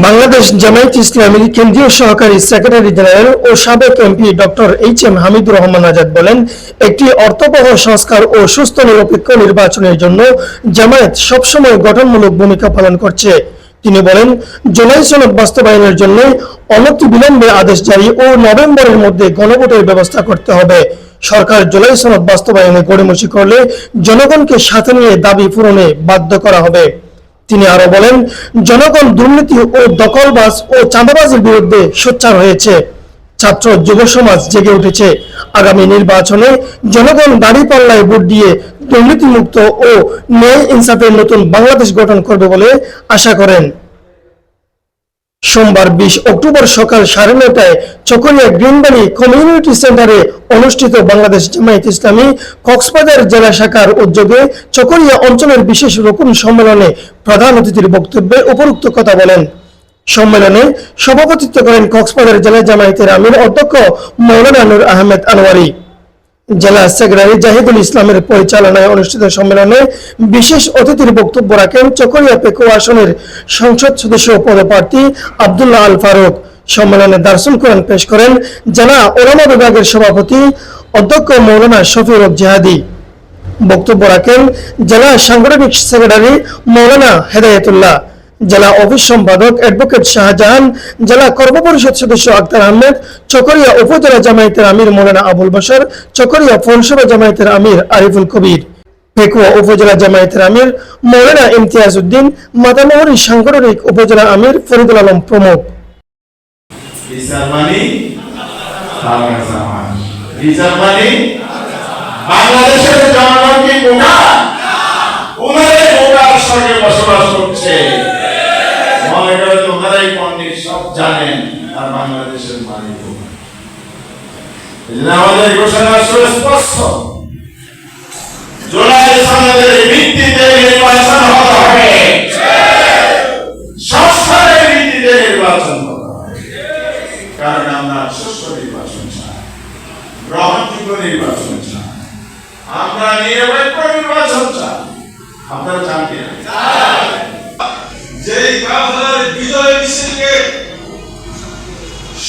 বাংলাদেশ জামায়াত ইসলামীর কেন্দ্রীয় সহকারী সেক্রেটারি জেনারেল ও সাবেক MP doctor H M Hamidur Rahman Azad বলেন, একটি অর্থবহ সংস্কার ও সুস্থ নিরপেক্ষ নির্বাচনের জন্য জামায়াত সবসময় গঠনমূলক ভূমিকা পালন করছে। তিনি বলেন, জুলাই সনদ বাস্তবায়নের জন্য অনতি বিলম্বে আদেশ জারি ও নভেম্বরের মধ্যে গণভোটের ব্যবস্থা করতে হবে। সরকার জুলাই সনদ বাস্তবায়নে গড়িমসি করলে জনগণকে সাথে নিয়ে দাবি পূরণে বাধ্য করা হবে। তিনি আরও বলেন, জনগণ দুর্নীতি ও দখলবাজ ও চাঁদাবাজের বিরুদ্ধে সোচ্চার হয়েছে। ছাত্র যুব সমাজ জেগে উঠেছে। আগামী নির্বাচনে জনগণ দাড়ি পাল্লায় ভোট দিয়ে দুর্নীতিমুক্ত ও ন্যায় ইনসাফের নতুন বাংলাদেশ গঠন করবে বলে আশা করেন। সোমবার বিশ অক্টোবর সকাল সাড়ে নটায় চকরিয়া গ্রিনবাড়ি কমিউনিটি সেন্টারে অনুষ্ঠিত বাংলাদেশ জামায়াত ইসলামী কক্সবাজার জেলা শাখার উদ্যোগে চকরিয়া অঞ্চলের বিশেষ রকুন সম্মেলনে প্রধান অতিথির বক্তব্যে উপরোক্ত কথা বলেন। সম্মেলনে সভাপতিত্ব করেন কক্সবাজার জেলা জামায়াতের আমির অধ্যক্ষ মৌলানা আহমেদ আনোয়ারি। জেলা সেক্রেটারি জাহিদুল ইসলামের পরিচালনায় অনুষ্ঠিত সম্মেলনে বিশেষ অতিথির বক্তব্য রাখেন চকরিয়া পেকো আসনের সংসদ সদস্য পদপ্রার্থী আব্দুল্লাহ আল ফারুক। সম্মেলনে দার্সুল কোরআন পেশ করেন জেলা ওলামা বিভাগের সভাপতি অধ্যক্ষ মৌলানা শফিউল হক জিহাদি। বক্তব্য রাখেন জেলা সাংগঠনিক সেক্রেটারি মৌলানা হেদায়েতুল্লাহ। জেলা অফিস সম্পাদক অ্যাডভোকেট শাহজাহান, জেলা কর্মপরিষদ সদস্য আক্তার আহমেদ, চকরিয়া উপজেলা জামায়াতের আমির মৌলানা আবুল বশর, চকরিয়া পৌরসভা জামায়াতের আমির আরিফুল কবির পেকুয়া উপজেলা জামায়াতের আমির মৌলানা ইমতিয়াজ উদ্দিন, মাতামহরী সাংগঠনিক উপজেলা আমির ফরিদুল আলম প্রমুখ। বাংলাদেশের জনগণ কি জানেন আর বাংলাদেশের জন্য আমাদের ঘোষণা সুস্পষ্ট জুলাই সনদের ভিত্তিতে নির্বাচন হতে হবে। সংস্কারের ভিত্তিতে নির্বাচন হতে হবে। কারণ আমরা সুষ্ঠু নির্বাচন চাই গ্রহণযোগ্য নির্বাচন চাই। আমরা নিরপেক্ষ নির্বাচন চাই। আপনারা চান যেই কাফের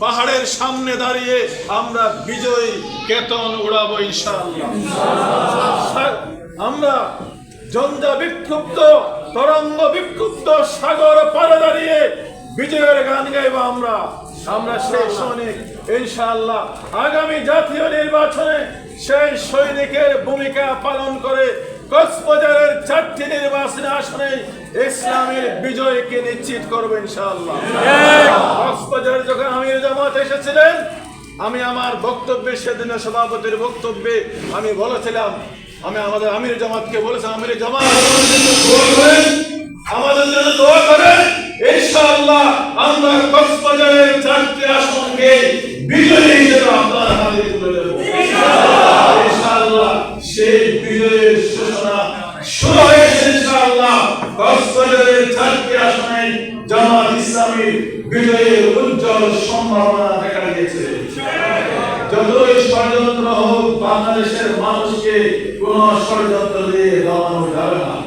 পাহাড়ের সামনে দাঁড়িয়ে আমরা বিজয়ী কেতন উড়াবো ইনশাআল্লাহ। আমরা জঞ্জা বিক্ষুব্ধ, তরঙ্গ বিক্ষুব্ধ সাগর পাড়ে দাঁড়িয়ে বিজয়ের গান গাইব আমরা। আমরা সেই সৈনিক, ইনশাআল্লাহ। আগামী জাতীয় নির্বাচনে সেই সৈনিকের ভূমিকা পালন করে কক্সবাজারের চারটি নির্বাচনী আসনে ইসলামের বিজয়কে নিশ্চিত করব ইনশাআল্লাহ। কক্সবাজারে যখন আমির জামাত এসেছিলেন, আমি আমার বক্তব্যে, সেদিন সভাপতির বক্তব্যে আমি বলেছিলাম, আমি আমাদের আমির জামাতকে বলেছিলাম, আমির জামাত কক্সবাজারের চারটি আসনে জামাত ইসলামী বিজয়ের উজ্জ্বল সম্ভাবনা দেখা দিয়েছে। যতই ষড়যন্ত্র হোক, বাংলাদেশের মানুষকে কোন ষড়যন্ত্র দিয়ে দমানো যাবে না।